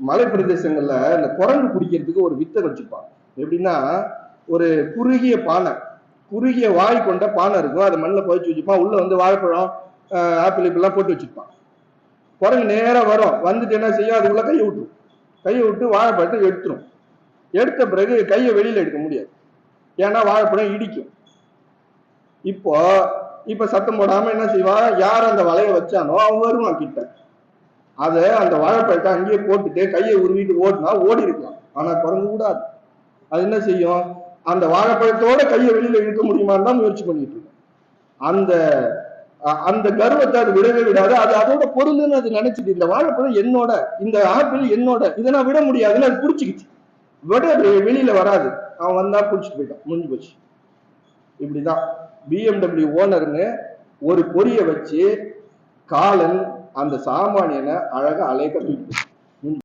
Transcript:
மலை பிரதேசங்கள்ல இந்த குரங்கு பிடிக்கிறதுக்கு ஒரு வித்தை வச்சுப்பான் எப்படின்னா ஒரு குறுகிய பானை குறுகிய வாய் கொண்ட பானை இருக்கும். அதை மண்ணில் புதைச்சு வச்சுப்பான். உள்ள வந்து வாழைப்பழம் ஆஹ் ஆப்பிள் இப்பெல்லாம் போட்டு வச்சிருப்பான் குரங்கு நேரா வரும். வந்துட்டு என்ன செய்யும்? அதுக்குள்ள கையை விட்டுரும். கையை விட்டு வாழைப்பழத்தை எடுத்துரும். எடுத்த பிறகு கையை வெளியில எடுக்க முடியாது. ஏன்னா வாழைப்பழம் இடிக்கும். இப்போ இப்ப சத்தம் போடாம என்ன செய்வான் யார் அந்த வலையை வச்சானோ அவன் வருவான் கிட்ட. அதை அந்த வாழைப்பழத்தை அங்கேயே போட்டுட்டு கையை உருவிட்டு ஓடினா ஓடி இருக்கலாம். ஆனா குரங்கு கூடாது. அது என்ன செய்யும்? அந்த வாழைப்பழத்தோட கையை வெளியில இழுக்க முடியுமான்னு தான் முயற்சி பண்ணிட்டு இருக்கு அந்த அந்த கர்வத்தை அது விடவே விடாது. அது அதோட பொருள்னு அது நினைச்சிட்டு இந்த வாழைப்பழம் என்னோட இந்த ஆப்பிள் என்னோட இதை நான் விட முடியாதுன்னு அது பிடிச்சிக்கிச்சு. விட அது வெளியில வராது. அவன் வந்தா பிடிச்சிட்டு போயிட்டான். முடிஞ்சு போச்சு. இப்படிதான். பிஎம்டபிள்யூ ஓனர்னு ஒரு பொரிய வச்சு காலன் அந்த சாமானியனை அழகா அலைக்க